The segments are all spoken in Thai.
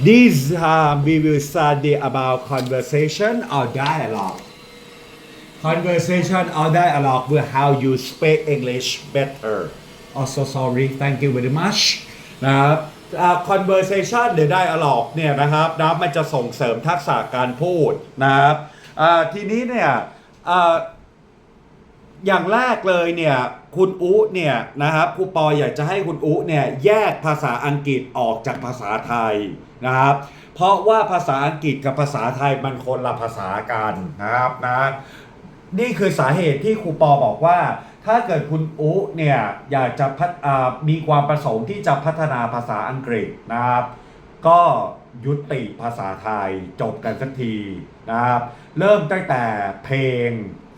This time we will study about conversation or dialogue. Conversation or dialogue will how you speak English better. Also sorry, thank you very much. นะครับ conversation หรือ dialogue เนี่ยนะครับนะมันจะส่งเสริมทักษะการพูดนะครับทีนี้เนี่ยอ่าอย่างแรกเลยเนี่ยคุณอุเนี่ยนะครับครูปออยากจะให้คุณอุเนี่ยแยกภาษาอังกฤษออกจากภาษาไทย นะครับ เพราะว่าภาษาอังกฤษกับภาษาไทยมันคนละภาษากันนะครับนะนี่คือสาเหตุที่ครูปอบอกว่า ถ้าเกิดคุณอุเนี่ยอยากจะพัฒมีความประสงค์ที่จะพัฒนาภาษาอังกฤษนะครับ ก็ยุติภาษาไทยจบกันสักทีนะครับ เริ่มตั้งแต่เพลง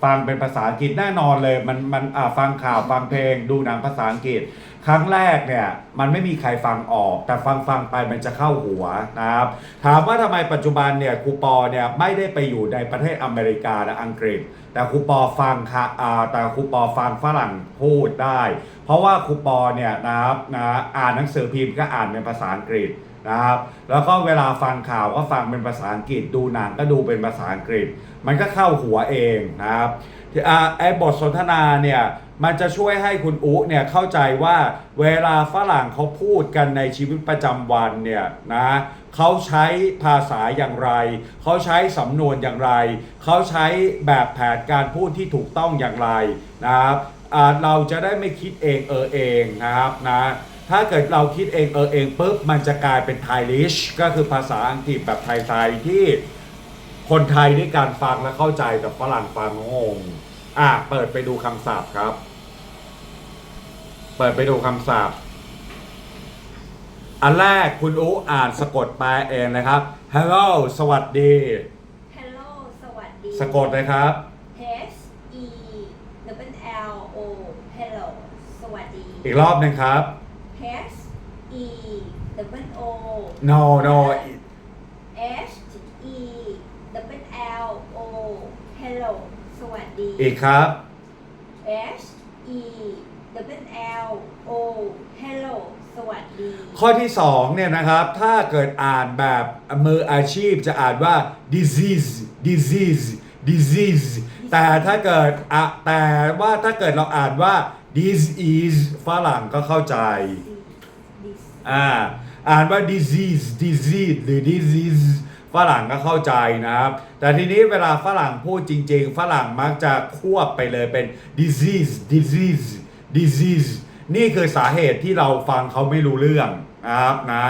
ฟังเป็นภาษาอังกฤษแน่นอนเลย มันมันฟังข่าวฟังเพลงดูหนังภาษาอังกฤษ ครั้งแรกเนี่ยมันไม่มีใครฟังออก แต่ฟังฟังไปมันจะเข้าหัวนะครับถามว่าทำไมปัจจุบันเนี่ยครูปอเนี่ยไม่ได้ไปอยู่ในประเทศอเมริกาและอังกฤษ แต่ครูปอฟังค่ะอ่าแต่ครูปอฟังฝรั่งพูดได้ เพราะว่าครูปอเนี่ยนะครับนะอ่านหนังสือพิมพ์ก็อ่านเป็นภาษาอังกฤษนะครับแล้วก็เวลาฟังข่าวก็ฟังเป็นภาษาอังกฤษดูหนังก็ดูเป็นภาษาอังกฤษ มันก็เข้าหัวเองนะครับอ่าไอ้บทสนทนาเนี่ย มันจะช่วยให้คุณอุเนี่ยเข้าใจว่าเวลาฝรั่งเขาพูดกันในชีวิตประจำวันเนี่ยนะเขาใช้ภาษาอย่างไร เขาใช้สำนวนอย่างไร เขาใช้แบบแผนการพูดที่ถูกต้องอย่างไรนะครับเราจะได้ไม่คิดเองเออเองนะครับนะถ้าเกิดเราคิดเองเออเองปุ๊บมันจะกลายเป็นไทยลิชก็คือภาษาอังกฤษแบบไทยๆที่คนไทยด้วยการฟังและเข้าใจแต่ฝรั่งฟังงง อะเปิดไปดูคำศัพท์ครับ เปิดไปดูคำศัพท์ อันแรกคุณอูอ่านสะกดแปลเองนะครับ Hello สวัสดี Hello สวัสดี สะกดเลยครับ H E W L O Hello สวัสดี อีกรอบหนึงครับ H E W O No no H E W L O Hello ส วัสดีอีกครับ H E W L O Hello สวัสดี ข้อที่2เนี่ยนะครับถ้าเกิดอ่านแบบมืออาชีพจะอ่านว่า disease disease disease แต่ถ้าเกิดอะแต่ว่าถ้าเกิดเราอ่านว่า this is ฝรั่งก็เข้าใจ This อ่าอ่านว่า disease disease หรือ disease ฝรั่งก็เข้าใจนะครับ แต่ทีนี้เวลาฝรั่งพูดจริง ๆ ฝรั่งมักจะควบไปเลยเป็น disease disease disease นี่คือสาเหตุที่เราฟังเขาไม่รู้เรื่องนะครับนะ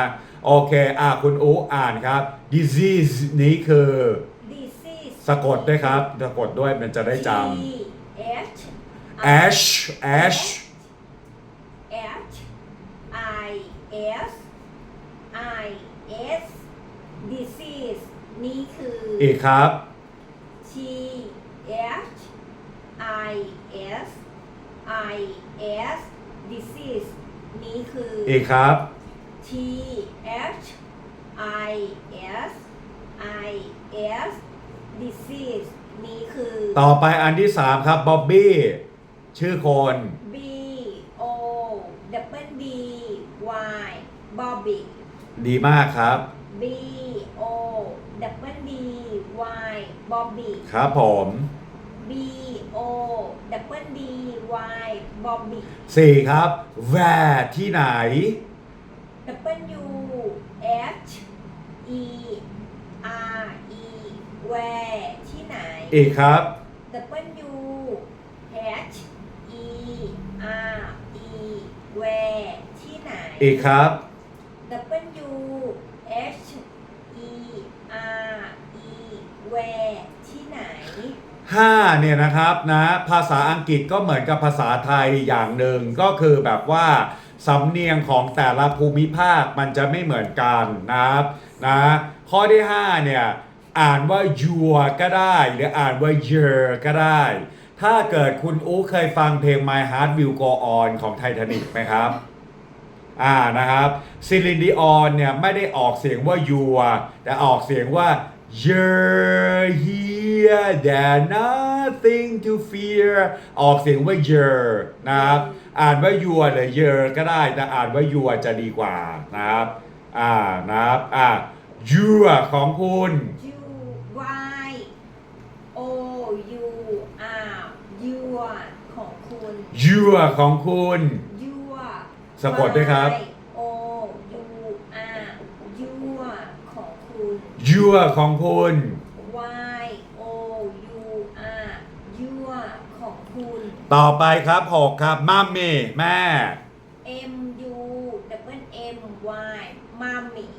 โอเคอะคุณอูอ่านครับ disease นี้คือ Disease สะกดด้วยครับ สะกดด้วยมันจะได้จ T H ำ ash ash H I S I S disease นี่คือ อีกครับ T H I S I S disease นี่คือ อีกครับ T H I S I S disease นี่คือ ต่อไปอันที่3ครับบ๊อบบี้ชื่อคน B O W B Y Bobby ดีมากครับ B O W B Y Bobby ครับผม B O W B Y Bobby 4ครับ where ที่ไหน W H E R E where ที่ไหน อีกครับ W H E R E where ที่ไหน อีกครับ W H E R E where ที่ไหน5เนี่ยนะครับนะภาษาอังกฤษก็เหมือนกับภาษาไทยอย่างหนึ่งก็คือแบบว่าสำเนียงของแต่ละภูมิภาคมันจะไม่เหมือนกันนะครับนะข้อที่5เนี่ยอ่านว่า your ก็ได้ หรืออ่านว่า your ก็ได้ ถ้าเกิดคุณอูเคยฟังเพลง My Heart Will Go On ของไททานิกไหมครับอ่านะครับซิลินดิออนเนี่ยไม่ได้ออกเสียงว่า your แต่ออกเสียงว่า you're here there nothing to fear ออกเสียงว่า you're นะครับ อ่านว่า your หรือ your ก็ได้ แต่อ่านว่า your จะดีกว่านะครับ อ่า นะครับ อ่า your ของคุณ U Y O U R your ของคุณ your ของคุณ your สะกดด้วยครับ Y O U R your ของคุณ your ของคุณ Y O U R your ของคุณ ต่อไปครับหกครับมัมมี่แม่ M U double M Y มัมมี่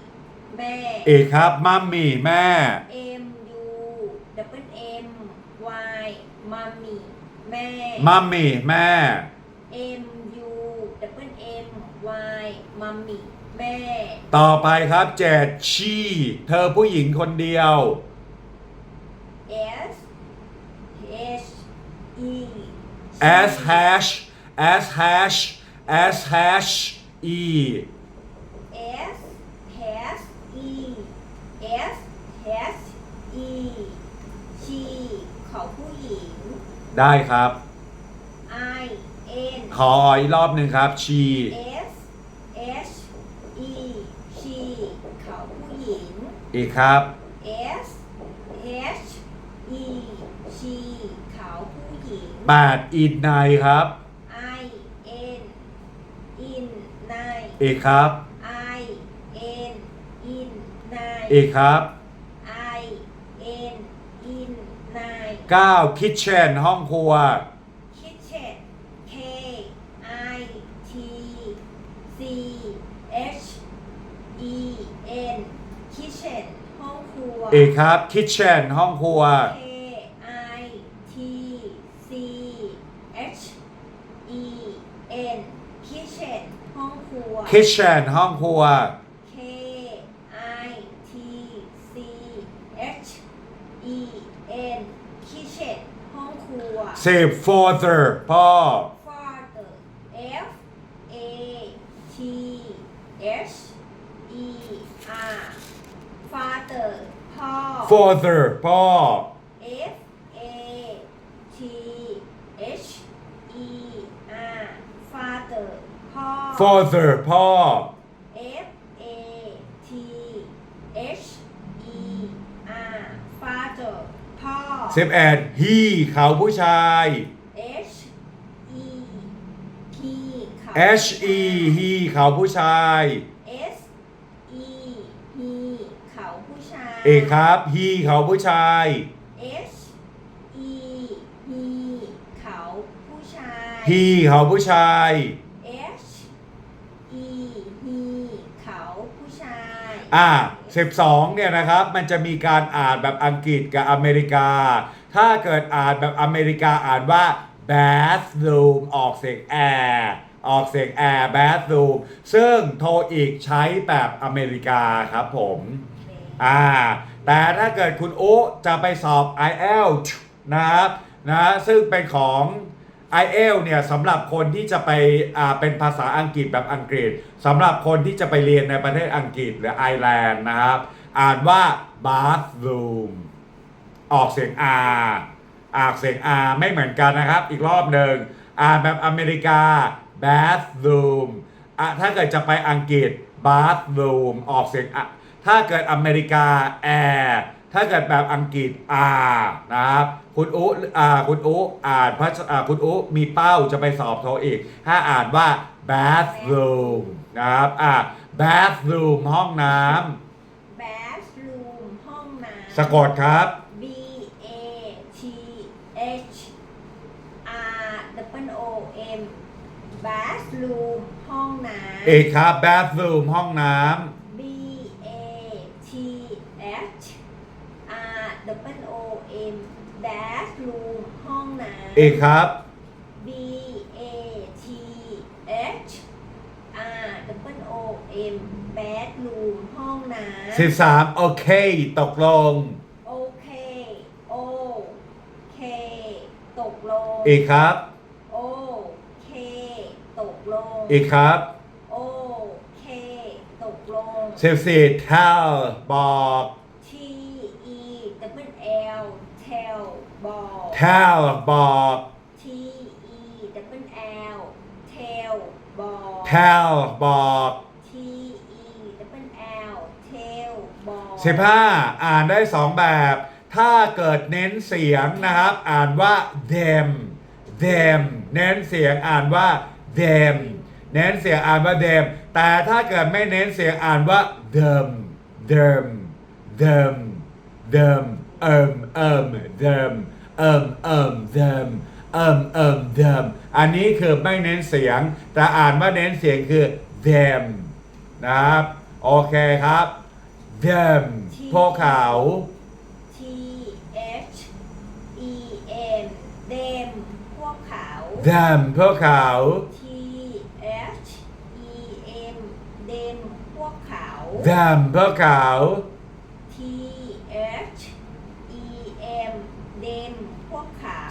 แม่อีกครับมัมมี่แม่ M U double M Y มัมมี่แม่ มัมมี่แม่ M U double M Y มัมมี่ แม่ต่อไปครับเจ็ดชีเธอผู้หญิงคนเดียว S H E S hash S hash S hash E S H E S H E she เขาผู้หญิง ได้ครับ I N ขออีกรอบหนึ่งครับชี S H E she เขาผู้หญิง อีกครับ S H E she เขาผู้หญิงแปดอินในครับ I N in ในอีกครับ I N in ในอีกครับ I N in ในเก้าคิทเช่นห้องครัว kitchen K I T C H E N kitchen ห้ องครัวอีกครับคิทเช่นห้องครัว K I T C H E N kitchen ห้องครัวคิทเช่นห้องครัว K I T C H E N kitchen ห้องครัวสิบ father พ่อ father F A T H E R father พ่อ father พ่อ F A T H E R father พ่อ father พ่อ F A T H E R father พ่อสิบเอ็ด he เขาผู้ชาย H E P เขา H E he เขาผู้ชาย S E he เขา ผู้ชายอีกครับ he เขาผู้ชาย H E he เขาผู้ชาย he เขาผู้ชาย H E he เขาผู้ชาย อ่า12เนี่ยนะครับมันจะมีการอ่านแบบอังกฤษกับอเมริกา ถ้าเกิดอ่านแบบอเมริกาอ่านว่า bathroom ออกเสียง air ออกเสียง air bathroom ซึ่งโทรอีกใช้แบบอเมริกาครับผม อ่าแต่ถ้าเกิดคุณโอจะไปสอบ IELTS นะครับนะซึ่งเป็นของ i e l t เนี่ยสำหรับคนที่จะไปอ่าเป็นภาษาอังกฤษแบบอังกฤษสำหรับคนที่จะไปเรียนในประเทศอังกฤษหรือไอร์แลนด์นะครับ อ่านว่า bathroom ออกเสียง R ออกเสียง R ไม่เหมือนกันนะครับ อีกรอบหนึ่งอ่านแบบอเมริกา bathroom อะถ้าเกิดจะไปอังกฤษ bathroom ออกเสียงอะ ถ้าเกิดอเมริกา air ถ้าเกิดแบบอังกฤษ R นะครับคุณอุอ่าคุณอุอ่านพระอ่าคุณอุมีเป้าจะไปสอบโทอีก ถ้าอ่านว่า bathroom นะครับอ่า bathroom ห้องน้ bathroom ห้องน้ำสะกดครับำ B A T H R W O M bathroom ห้องน้ำเอกครับ bathroom ห้องน้ B A T H R W O M bathroom ห้องน้ำ เอกครับำ B A T H R W O M bedroom ห้องน้ำ 13 โอเค ตกลงโอเคโอเคตกลงอีกครับโอเคตกลงอีกครับโอเคตกลง 14 tell บอก T E W L tell บอก tell บอก T E W L tell บอก tell บอก T E W L tell บอสิบห้าอ่านได้สองแบบ ถ้าเกิดเน้นเสียงนะครับ อ่านว่า them them เน้นเสียงอ่านว่า them เน้นเสียงอ่านว่า them แต่ถ้าเกิดไม่เน้นเสียงอ่านว่า them them them them เอิมเอิม them เอิมเอิม them เอิมเอิม them อันนี้คือไม่เน้นเสียง แต่อ่านว่าเน้นเสียงคือ them นะครับ โอเคครับ them พวกเขา T H E M them พวกเขา them พวกเขา T H E M them พวกเขา them พวกเขา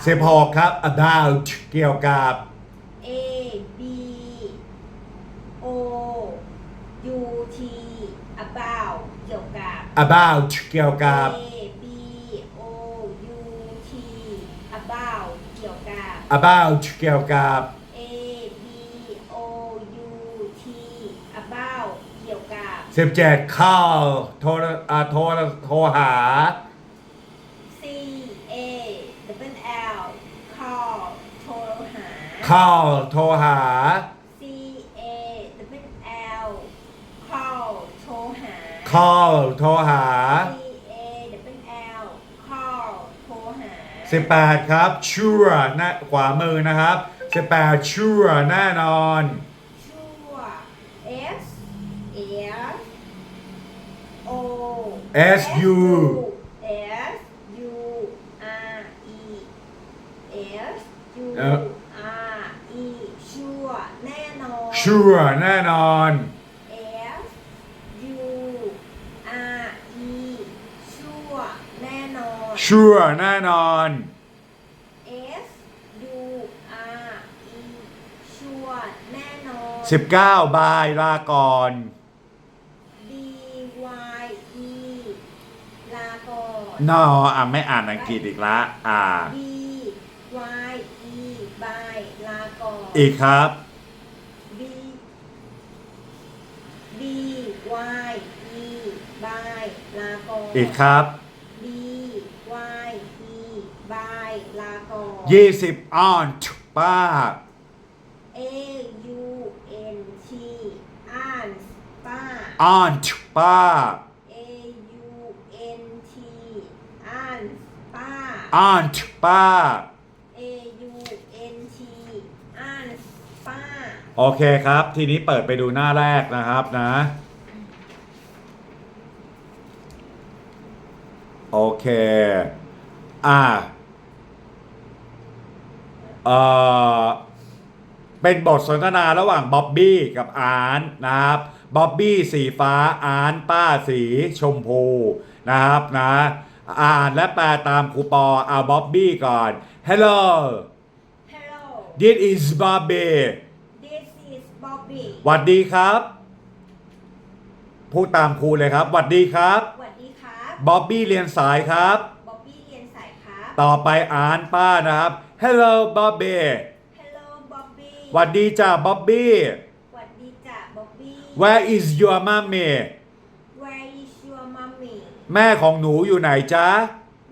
16 ครับ adult เกี่ยวกับ A B O U T about เกี่ยวกับ about เกี่ยวกับ A B O U T about เกี่ยวกับ about เกี่ยวกับ A B O U T เกี่ยวกับ 17 call โทรอ่าโทรโทรหา call โทรหา C A double L call โทรหา call โทรหา C A double L call โทรหาสิบแปดครับ sure หน้าขวามือนะครับสิบแปด sure แน่นอน ชั่ว S S O S U S U R E S U เอ่อ R E ชั่วแน่นอน sure แน่นอน S U R E ชั่วแน่นอน sure แน่นอน S U R E ชั่วแน่นอนสิบเก้าบายลาก่อน B Y E ลาก่อนนออะไม่อ่านอังกฤษอีกละ อ่า B Y E บายลาก่อน อีกครับ B B Y E บายลาก่อน อีกครับ B Y E บายลาก่อน ยี่สิบ aunt ป้า A U N T อ่านป้า aunt ป้า A U N T อ่านป้า aunt ป้า A U N T อ่านป้า โอเคครับ ทีนี้เปิดไปดูหน้าแรกนะครับนะ โอเค อ่าเอ่อเป็นบทสนทนาระหว่างบ๊อบบี้กับอาร์ตนะครับบ๊อบบี้สีฟ้าอาร์ตป้าสีชมพูนะครับนะอ่านและแปลตามครูปอเอาบ๊อบบี้ก่อน Hello Hello this is Bobby this is Bobby หวัดดีครับ พูดตามครูเลยครับหวัดดีครับสวัสดีครั บบ๊อบบี้เรียนสายครับ บ๊อบบี้เรียนสายครับ ต่อไปอ่านป้านะครับ Hello Bobby Hello Bobby หวัดดีจ้าบ๊อบบี้สวัสดีจ้ะบ๊อบบี้ Where is your mommy Where is your mommy แม่ของหนูอยู่ไหนจ๊ะ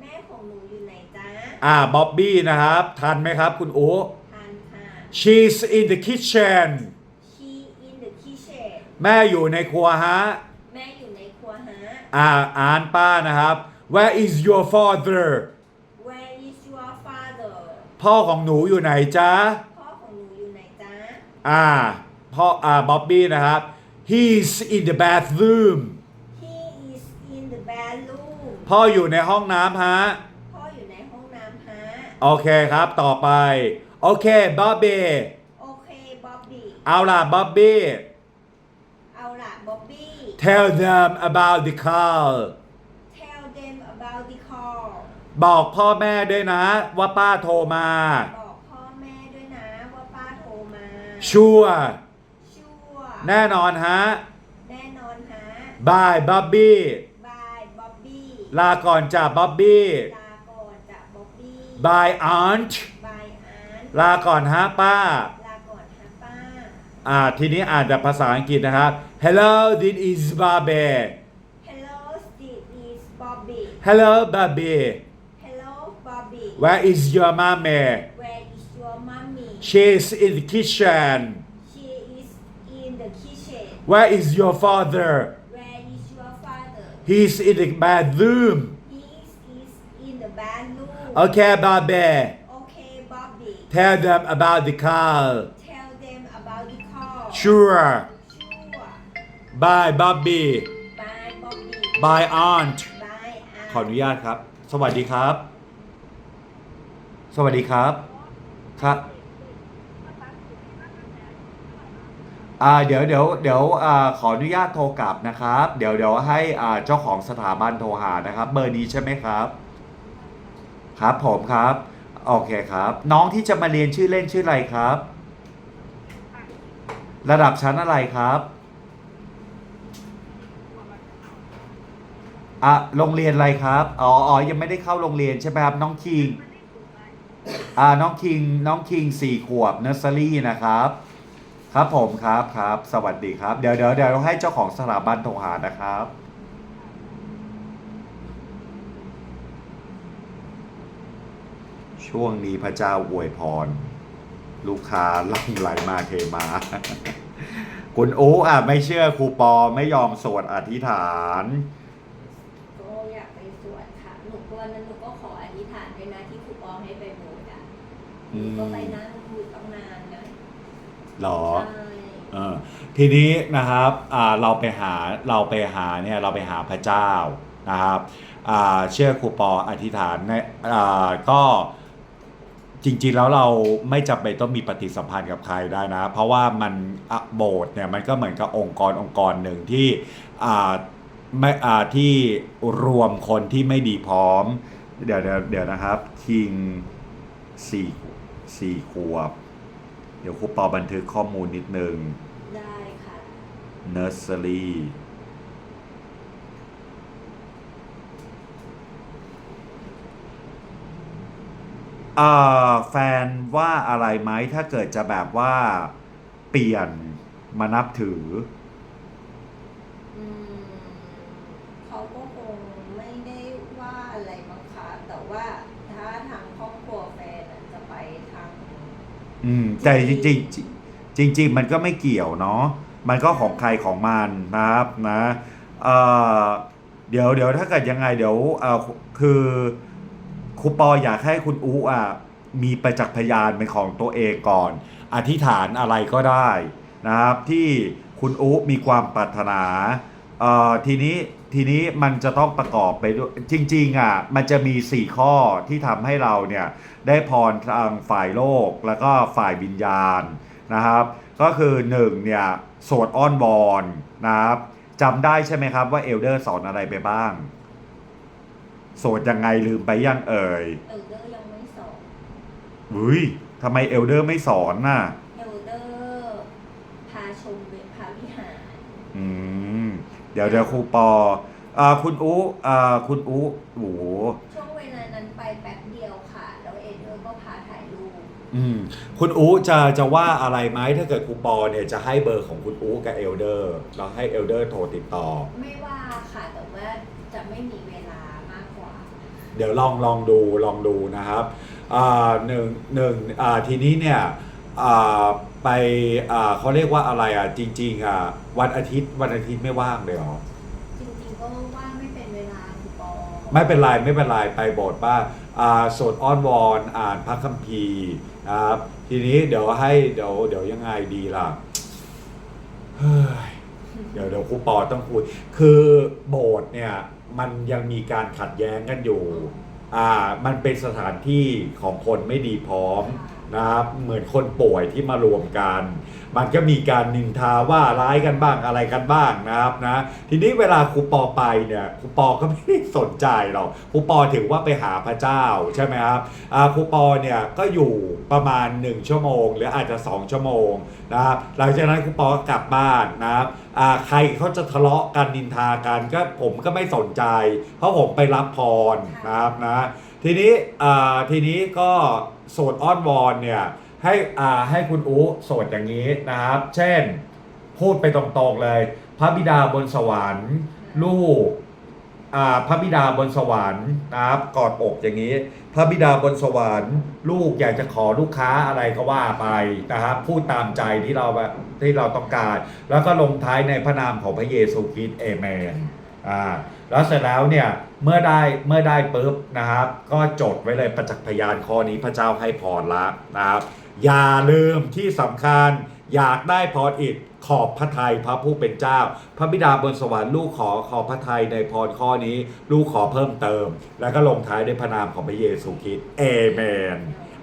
แม่ของหนูอยู่ไหนจ๊ะ อ่าบ๊อบบี้นะครับ ทันไหมครับคุณอูทานค่ะ She's in the kitchen She in the kitchen แม่อยู่ในครัวฮะ แม่อยู่ในครัวฮะ อ่าอ่านป้านะครับ Where is your father Where is your father พ่อของหนูอยู่ไหนจ๊ะพ่อของหนูอยู่ไหนจ๊ะอ่าพ่ออ่าบ๊อบบี้นะครับ he's in the bathroom He is in the bedroom พ่ออยู่ในห้องน้ำฮะพ่ออยู่ในห้องน้ำฮะโอเคครับต่อไป โอเคบ๊อบบี้โอเคบ๊อบบี้เอาล่ะบ๊อบบี้เอาล่ะบ๊อบบี้ tell them about the call Tell them about the call บอกพ่อแม่ด้วยนะ ว่าป้าโทรมา บอกพ่อแม่ด้วยนะว่าป้าโทรมา ชัวร์ชัวร์แน่นอนฮะ แน่นอนฮะ บายบ๊อบบี้ บายบ๊อบบี้ ลาก่อนจ้ะบ๊อบบี้ลาก่อนจากบ๊อบบี้บาย aunt บายอาร์ตลาก่อนฮะป้าลาก่อนฮะป้า อ่าทีนี้อ่านแต่ภาษาอังกฤษนะครับ Hello this is Bobby Hello Bobby Hello Bobby Hello Bobby Where is your mommy Where is your mommy She's in the kitchen She is in the kitchen Where is your father Where is your father He's in the bedroom He is, is in the bedroom Okay Bobby Okay Bobby Tell them about the car Sure Sure Bye Bobby Bye Bobby Bye aunt Bye ขออนุญาตครับ สวัสดีครับ สวัสดีครับ ครับ อ่า เดี๋ยวเดี๋ยวเดี๋ยวอ่าขออนุญาตโทรกลับนะครับ เดี๋ยวเดี๋ยวให้อ่าเจ้าของสถาบันโทรหานะครับ เบอร์นี้ใช่ไหมครับ ครับผมครับ โอเคครับ น้องที่จะมาเรียนชื่อเล่นชื่ออะไรครับ ระดับชั้นอะไรครับ อะ โรงเรียนอะไรครับ อ๋ออ๋อยังไม่ได้เข้าโรงเรียนใช่ไหมครับ น้องคิง อ่า น้องคิง น้องคิงสี่ขวบเนอร์เซอรี่นะครับ ครับผมครับครับ สวัสดีครับ เดี๋ยวเดี๋ยวเดี๋ยวให้เจ้าของสถาบันโทรหานะครับช่วงนี้พระเจ้าอวยพร ลูกค้าลั่งไหลมาเทมา คุณอูอะไม่เชื่อครูปอไม่ยอมสวดอธิษฐาน ก็อยากไปสวดค่ะ หนูก็วันนั้นหนูก็ขออธิษฐานด้วยนะที่ครูปองให้ไปโบสถ์อะหนูก็ไปนั่งอยู่ตั้งนานนะหรอ ใช่เออทีนี้นะครับอ่าเราไปหาเราไปหาเนี่ยเราไปหาพระเจ้านะครับอ่าเชื่อครูปออธิษฐานในอ่าก็ จริงๆแล้วเราไม่จำเป็นต้องมีปฏิสัมพันธ์กับใครได้นะ เพราะว่ามันอะโบสถ์เนี่ยมันก็เหมือนกับองค์กรองค์กรหนึ่งที่อ่าไม่อ่าที่รวมคนที่ไม่ดีพร้อม เดี๋ยวเดี๋ยวเดี๋ยวนะครับคิงสี่สี่ขวบ เดี๋ยวครูปอบันทึกข้อมูลนิดนึง ได้ค่ะ nursery อ่าแฟนว่าอะไรไหมถ้าเกิดจะแบบว่าเปลี่ยนมานับถือ อืมเขาก็คงไม่ได้ว่าอะไรมั้งคะแต่ว่าถ้าทางครอบครัวแฟนอะจะไปทาง อืมแต่จริงๆจริงๆมันก็ไม่เกี่ยวเนาะมันก็ของใครของมันนะครับนะเอ่อเดี๋ยวเดี๋ยวถ้าเกิดยังไงเดี๋ยวเอ่อคือ ครูปออยากให้คุณอูอะมีประจักษ์พยานเป็นของตัวเองก่อน อธิษฐานอะไรก็ได้นะครับ ที่คุณอูมีความปรารถนาเอ่อทีนี้ทีนี้มันจะต้องประกอบไปด้วยจริงๆอะมันจะมี 4 ข้อที่ทำให้เราเนี่ยได้พรทางฝ่ายโลกแล้วก็ฝ่ายวิญญาณนะครับ ก็คือ1เนี่ยสวดอ้อนวอนนะครับจำได้ใช่ไหมครับว่าเอลเดอร์สอนอะไรไปบ้าง สวดยังไงลืมไปยังเอ่ยเอลเดอร์ยังไม่สอนอุ้ยทำไมเอลเดอร์ไม่สอนน่ะ เอลเดอร์พาชมเวพาวิหารอืม เดี๋ยวเดี๋ยวครูปออ่าคุณอูอ่าคุณอูโอ้โหช่วงเวลานั้นไปแป๊บเดียวค่ะ แล้วเอลเดอร์ก็พาถ่ายรูปอืม คุณอูจะจะว่าอะไรไหมถ้าเกิดครูปอเนี่ยจะให้เบอร์ของคุณอูกับเอลเดอร์แล้วให้เอลเดอร์โทรติดต่อ ไม่ว่าค่ะแต่ว่าจะไม่มีเวลามากกว่าเดี๋ยวลองลองดูลองดูนะครับอ่าหนึ่งหนึ่งอ่าทีนี้เนี่ยอ่าไปอ่าเขาเรียกว่าอะไรอะจริงๆอะวันอาทิตย์วันอาทิตย์ไม่ว่างเลยเหรอจริงๆก็ว่าไม่เป็นเวลาคุณปอไม่เป็นไรไม่เป็นไรไปโบสถ์บ้างอ่าสวดอ้อนวอนอ่านพระคัมภีร์นะครับทีนี้เดี๋ยวให้เดี๋ยวเดี๋ยวยังไงดีล่ะเฮ้ย เดี๋ยวเดี๋ยวครูปอต้องคุยคือโบสถ์เนี่ยมันยังมีการขัดแย้งกันอยู่อ่ามันเป็นสถานที่ของคนไม่ดีพร้อม นะครับเหมือนคนป่วยที่มารวมกัน มันก็มีการนินทาว่าร้ายกันบ้างอะไรกันบ้างนะครับนะทีนี้เวลาครูปอไปเนี่ยครูปอก็ไม่ได้สนใจหรอกครูปอถือว่าไปหาพระเจ้าใช่ไหมครับครูปอเนี่ยก็อยู่ประมาณ 1 ชั่วโมง หรืออาจจะ 2 ชั่วโมงนะครับหลังจากนั้นครูปอก็กลับบ้านนะครับใครเขาจะทะเลาะกันนินทากันก็ผมก็ไม่สนใจ เพราะผมไปรับพรนะครับนะ ทีนี้ทีนี้ก็โสดอ้อนวอนเนี่ยให้ให้คุณอูโสดอย่างนี้นะครับ เช่น พูดไปตรงๆเลย พระบิดาบนสวรรค์ลูกพระบิดาบนสวรรค์นะครับกอดอกอย่างนี้ พระบิดาบนสวรรค์ ลูกอยากจะขอลูกค้าอะไรก็ว่าไปนะครับพูดตามใจที่เราที่เราต้องการ แล้วก็ลงท้ายในพระนามของพระเยซูคริสต์เอเมนอ่าแล้วเสร็จแล้วเนี่ย เมื่อได้เมื่อได้ปุ๊บนะครับ ก็จดไว้เลยประจักษ์พยานข้อนี้พระเจ้าให้พรละนะครับอย่าลืมที่สำคัญอยากได้พรอีกขอบพระทัยพระผู้เป็นเจ้า พระบิดาบนสวรรค์ลูกขอขอบพระทัยในพรข้อนี้ ลูกขอเพิ่มเติม แล้วก็ลงท้ายด้วยพระนามของพระเยซูคริสต์เอเมน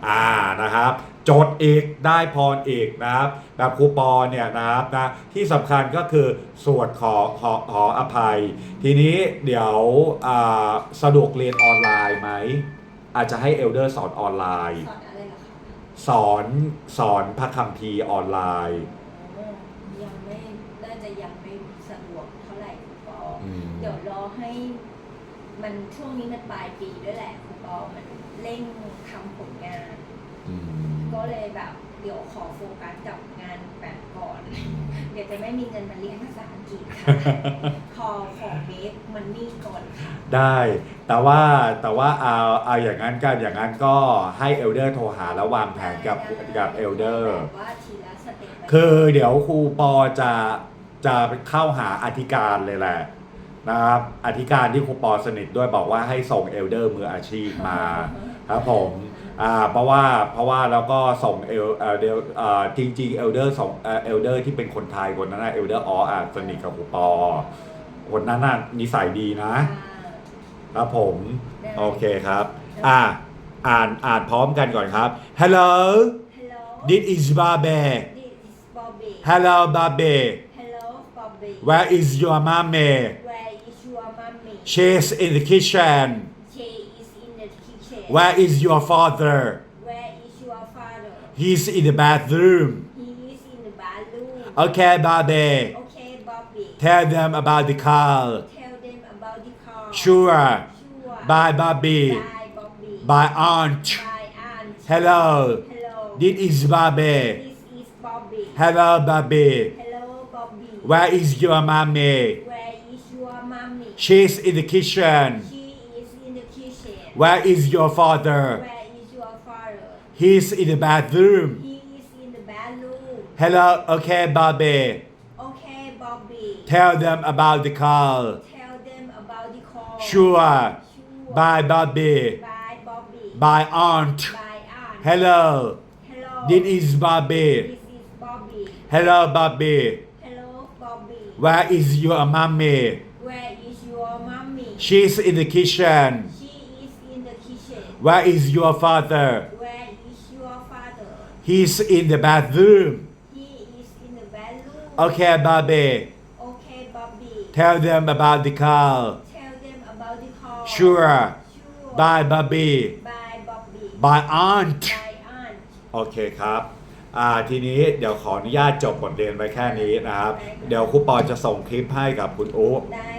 อ่านะครับจดอีกได้พรอีกนะครับแบบครูปอเนี่ยนะครับนะที่สำคัญก็คือสวดขอขอขออภัย ทีนี้เดี๋ยวอ่าสะดวกเรียนออนไลน์ไหม อาจจะให้เอลเดอร์สอนออนไลน์ สอนอะไรเหรอคะสอนสอนพระคัมภีร์ออนไลน์โอ้ยังไม่น่าจะยังไม่สะดวกเท่าไหร่คุณปอออืมเดี๋ยวรอให้ มันช่วงนี้มันปลายปีด้วยแหละคุณปอมัน เร่งทำผลงาน อืมก็เลยแบบเดี๋ยวขอโฟกัสกับงานแบบก่อน เดี๋ยวจะไม่มีเงินมาเรียนภาษาอังกฤษค่ะขอของเบสมันนี่ก่อนค่ะ ได้แต่ว่าแต่ว่าเอาเอาอย่างนั้นก็อย่างนั้นก็ให้เอลเดอร์โทรหาแล้ววางแผนกับกับเอลเดอร์แบบว่าทีละสเต็ปไปคือเดี๋ยวครูปอจะจะเข้าหาอธิการเลยแหละ นะครับอธิการที่ครูปอสนิทด้วยบอกว่าให้ส่งเอลเดอร์มืออาชีพมาครับผมอ่าเพราะว่าเพราะว่าแล้วก็ส่งเอลเอลเดอร์อ่าจริงๆเอลเดอร์ส่งเอลเดอร์ที่เป็นคนไทยคนนั้นนะเอลเดอร์อ๋ออะสนิทกับครูปอคนนั้นน่ะนิสัยดีนะครับผมได้โอเคครับ อ่าอ่านอ่านพร้อมกันก่อนครับ Hello Hello this is Babe This is Bobby Hello Babe Hello Bobby where is your mommy Where is your she's in the kitchen. She is in the kitchen. Where is your father? Where is your father? He's in the bathroom. He is in the bathroom. Okay Babe Okay Bobby. Tell them about the car Tell them about the car sure. Sure. Bye Bobby. Bye Bobby. Bye aunt. Bye aunt. Hello. Hello. This is Babe This is Bobby. Hello Babe Hello Bobby. Where is your mommy? Where is your mommy she's in the kitchen She is in the kitchen Where is your father? Where is your father He's in the bathroom. He is in the bathroom Hello, okay, Bobby. Okay Bobby Tell them about the car. Tell them about the call Sure. Sure Bye, Bobby. Bye Bobby Bye, aunt. Bye aunt Hello. Hello This is Bobby. This is Bobby Hello, Bobby. Hello Bobby Where is your mommy? She's in the kitchen. She is in the kitchen Where is your father? Where is your father He's in the bathroom. He is in the bedroom Okay, Bobby. Okay Bobby Tell them about the car. Tell them about the call Sure. Sure Bye, Bobby. Bye Bobby Bye, aunt. Bye aunt โอเคครับอ่าทีนี้เดี๋ยวขออนุญาตจบบทเรียนไว้แค่นี้นะครับ เดี๋ยวครูปอจะส่งคลิปให้กับคุณอุ๊ ได้